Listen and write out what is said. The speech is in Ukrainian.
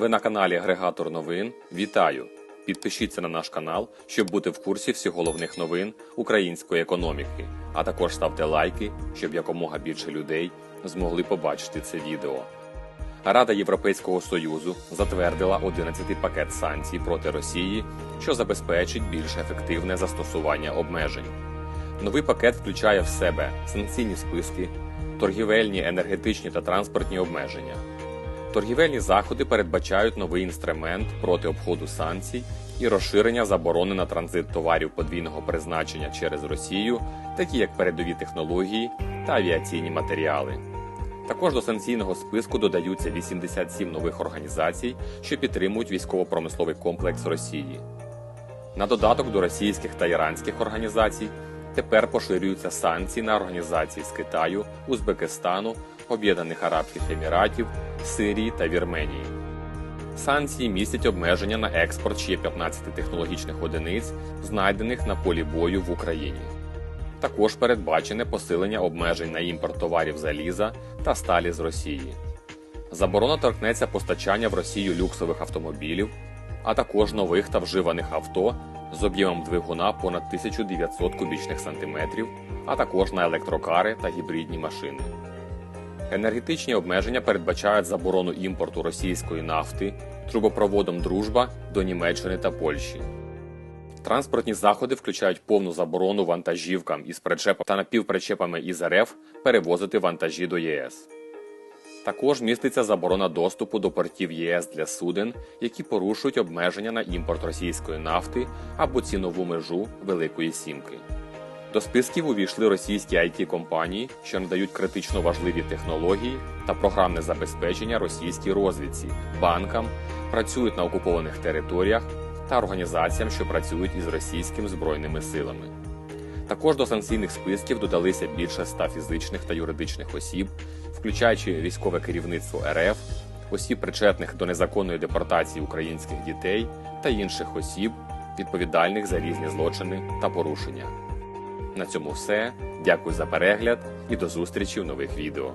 Ви на каналі Агрегатор новин. Вітаю! Підпишіться на наш канал, щоб бути в курсі всіх головних новин української економіки, а також ставте лайки, щоб якомога більше людей змогли побачити це відео. Рада Європейського Союзу затвердила 11-й пакет санкцій проти Росії, що забезпечить більш ефективне застосування обмежень. Новий пакет включає в себе санкційні списки, торгівельні, енергетичні та транспортні обмеження. Торгівельні заходи передбачають новий інструмент проти обходу санкцій і розширення заборони на транзит товарів подвійного призначення через Росію, такі як передові технології та авіаційні матеріали. Також до санкційного списку додаються 87 нових організацій, що підтримують військово-промисловий комплекс Росії. На додаток до російських та іранських організацій тепер поширюються санкції на організації з Китаю, Узбекистану, Об'єднаних Арабських Еміратів, Сирії та Вірменії. Санкції містять обмеження на експорт ще 15 технологічних одиниць, знайдених на полі бою в Україні. Також передбачене посилення обмежень на імпорт товарів заліза та сталі з Росії. Заборона торкнеться постачання в Росію люксових автомобілів, а також нових та вживаних авто з об'ємом двигуна понад 1900 кубічних сантиметрів, а також на електрокари та гібридні машини. Енергетичні обмеження передбачають заборону імпорту російської нафти трубопроводом Дружба до Німеччини та Польщі. Транспортні заходи включають повну заборону вантажівкам із причепами та напівпричепами із РФ перевозити вантажі до ЄС. Також міститься заборона доступу до портів ЄС для суден, які порушують обмеження на імпорт російської нафти або цінову межу Великої Сімки. До списків увійшли російські it компанії, що надають критично важливі технології та програмне забезпечення російській розвідці, банкам, працюють на окупованих територіях та організаціям, що працюють із російськими збройними силами. Також до санкційних списків додалися більше ста фізичних та юридичних осіб, включаючи військове керівництво РФ, осіб, причетних до незаконної депортації українських дітей та інших осіб, відповідальних за різні злочини та порушення. На цьому все. Дякую за перегляд і до зустрічі в нових відео.